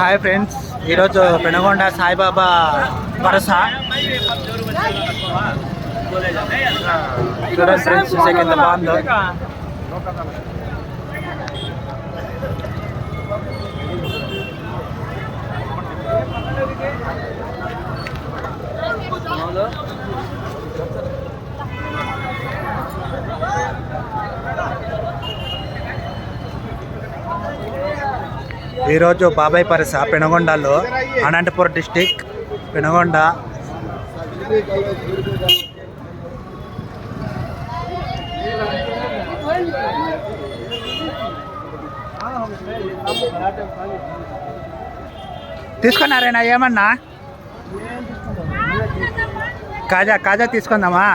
Hi friends ఈరోజు పెనగొండ సాయిబాబా వరస. చూడండి ఫ్రెండ్స్ చూసాక ఎంత బాగుందో. ఈరోజు బాబాయ్ పరస పెనగొండలో అనంతపురం డిస్టిక్ పెనగొండ. తీసుకున్నారేనా? ఏమన్నా? కాజా కాజా తీసుకుందామా?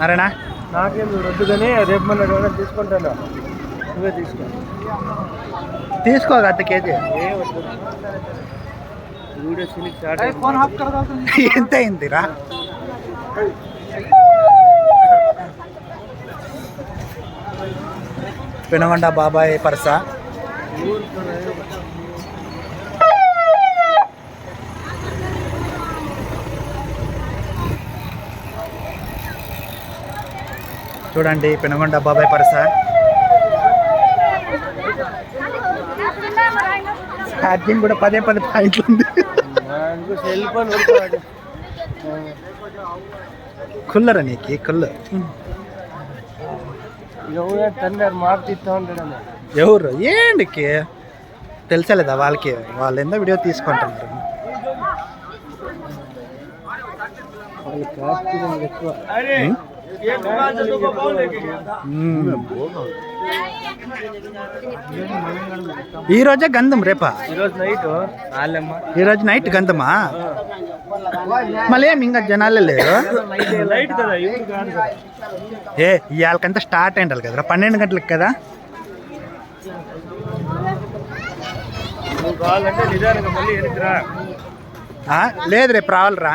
మరేనా? నాకేం వద్దు కానీ రేపు మన తీసుకుంటాను. నువ్వే తీసుకో. తీసుకో అర్ధ కేజీ. ఎంత అయిందిరా? పెనుగొండ బాబాయ్ పరస. చూడండి పెనుగొండ బాబాయ్ పరస. ఛార్జింగ్ కూడా పదే పదే పాయింట్లు ఉంది. కుల్లర నీకు? కుల్ల ఎవరు ఏంటికి తెలుసలేదా వాళ్ళకి? వాళ్ళు ఎందో వీడియో తీసుకుంటున్నారు. వాళ్ళు కాస్ట్ ఎక్కువ మ్మ్. ఈ రోజే గంధం రేపా? ఈరోజు నైట్ వాళ్ళమ్మ ఈ రోజు నైట్ గంధమా? మళ్ళీ ఏమి ఇంకా జనాలే లేరు? కదా కాదు కదా. ఏ ఇవాళకంతా స్టార్ట్ అయిండాలి కదరా? పన్నెండు గంటలకు కదా? లేదు రేపు రావాలిరా.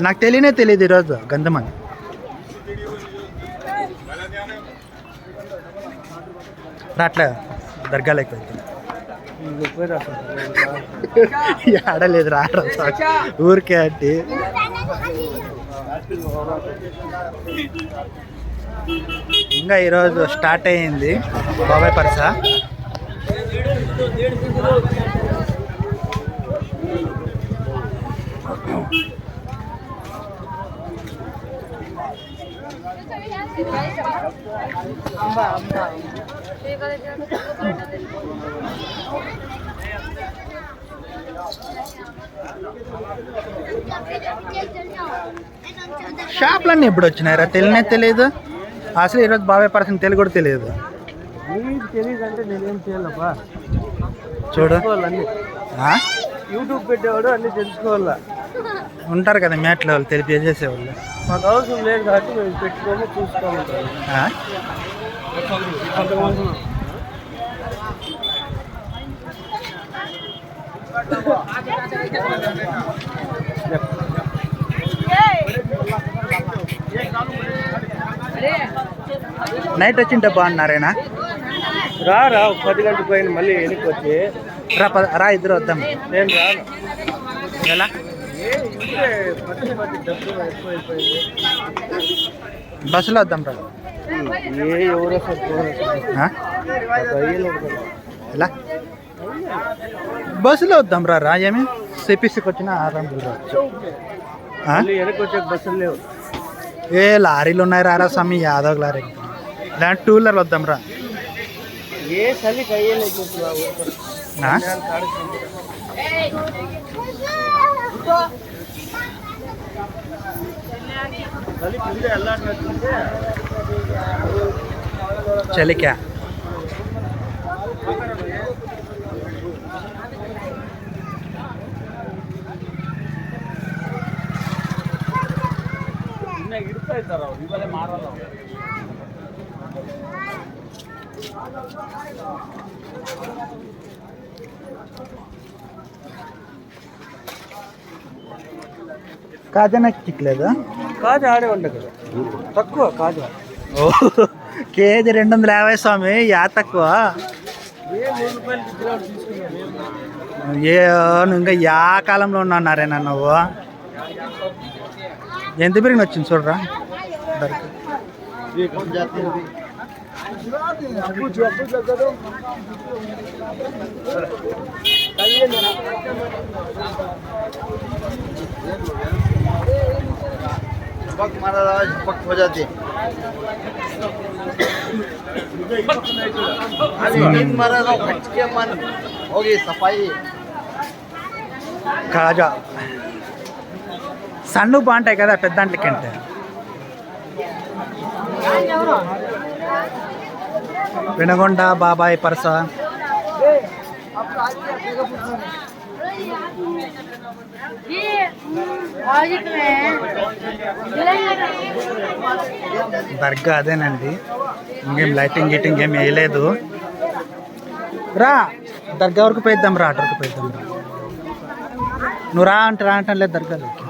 నాకు తెలియనే తెలియదు ఈరోజు గంధం అని. నువ్వు పోయి రా ఆడలేదు రా ఊరికే అంటే ఇంకా ఈరోజు స్టార్ట్ అయ్యింది బాబాయ్ పరస? షాప్లన్నీ ఎప్పుడు వచ్చినాయిరా? తెలియనే తెలియదు. అసలు ఈరోజు బాబాయ్ పరసని తెలియ కూడా తెలియదు. నీకు తెలియదు అంటే నేనేం చేయాలబ్బా చూడు? యూట్యూబ్ పెట్టేవాడు అన్ని తెలుసుకోవాలా? ఉంటారు కదా మేట్లో వాళ్ళు తెలిపి చేసేవాళ్ళు. మాకు అవసరం లేదు కాబట్టి మేము పెట్టుకొని చూసుకోమంటాం ఆ? నైట్ వచ్చింటే బాగున్నారేనా? రా రా ఒక పది గంటల పైన మళ్ళీ వెనక్కి వచ్చి. రా రా ఇద్దరు వద్దాం. నేను రాను. ఎలా? బస్సులో వద్దాం రా. ఏ ఎవరో ఎలా? బస్సులో వద్దాం రా రా ఏమి? సిపిసికి వచ్చిన ఆరాం బస్సులు లేవు ఏ లారీలు ఉన్నాయి రారా స్వామి యాదవ్ లారీ. లేదంటే టూ వీలర్ వద్దాం రా. ఏ चले क्या? मार కాజా నాకు చిక్కలేదు కాజు ఆడే ఉండే కదా. తక్కువ కాజు ఓ కేజీ రెండు వందల యాభై స్వామి యా తక్కువ. ఏ ఇంకా యా కాలంలో ఉన్నారేనా నువ్వు? ఎంత పెరిగిన వచ్చింది చూడరా? దొరికి. पक मारा रहा पक हो जाती नींद मारा रहा खच के मन होगी सफाई కాజా సన్ను బాగుంటాయి కదా పెద్ద కంటే వినగొండ బాబాయ్ పరస దర్గా అదేనండి. ఇంకేం లైటింగ్ గీటింగ్ ఏం వేయలేదు. రా దర్గా వరకు పోయిద్దాం రా అటు వరకు పోయిద్దాం రా. నువ్వు రా అంటే రా అంటే లేదు దర్గాలోకి.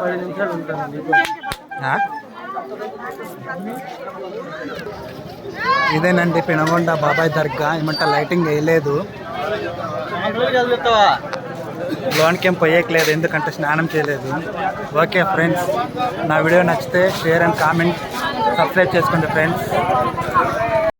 పది నిమిషాలు ఉంటాను ఇదేనండి పినగొండ బాబాయ్ దర్గా. ఏమంటే లైటింగ్ వేయలేదు. చదువుతావా ఏం పోయేయట్లేదు ఎందుకంటే స్నానం చేయలేదు. ఓకే ఫ్రెండ్స్ నా వీడియో నచ్చితే షేర్ అండ్ కామెంట్ సబ్స్క్రైబ్ చేసుకోండి ఫ్రెండ్స్.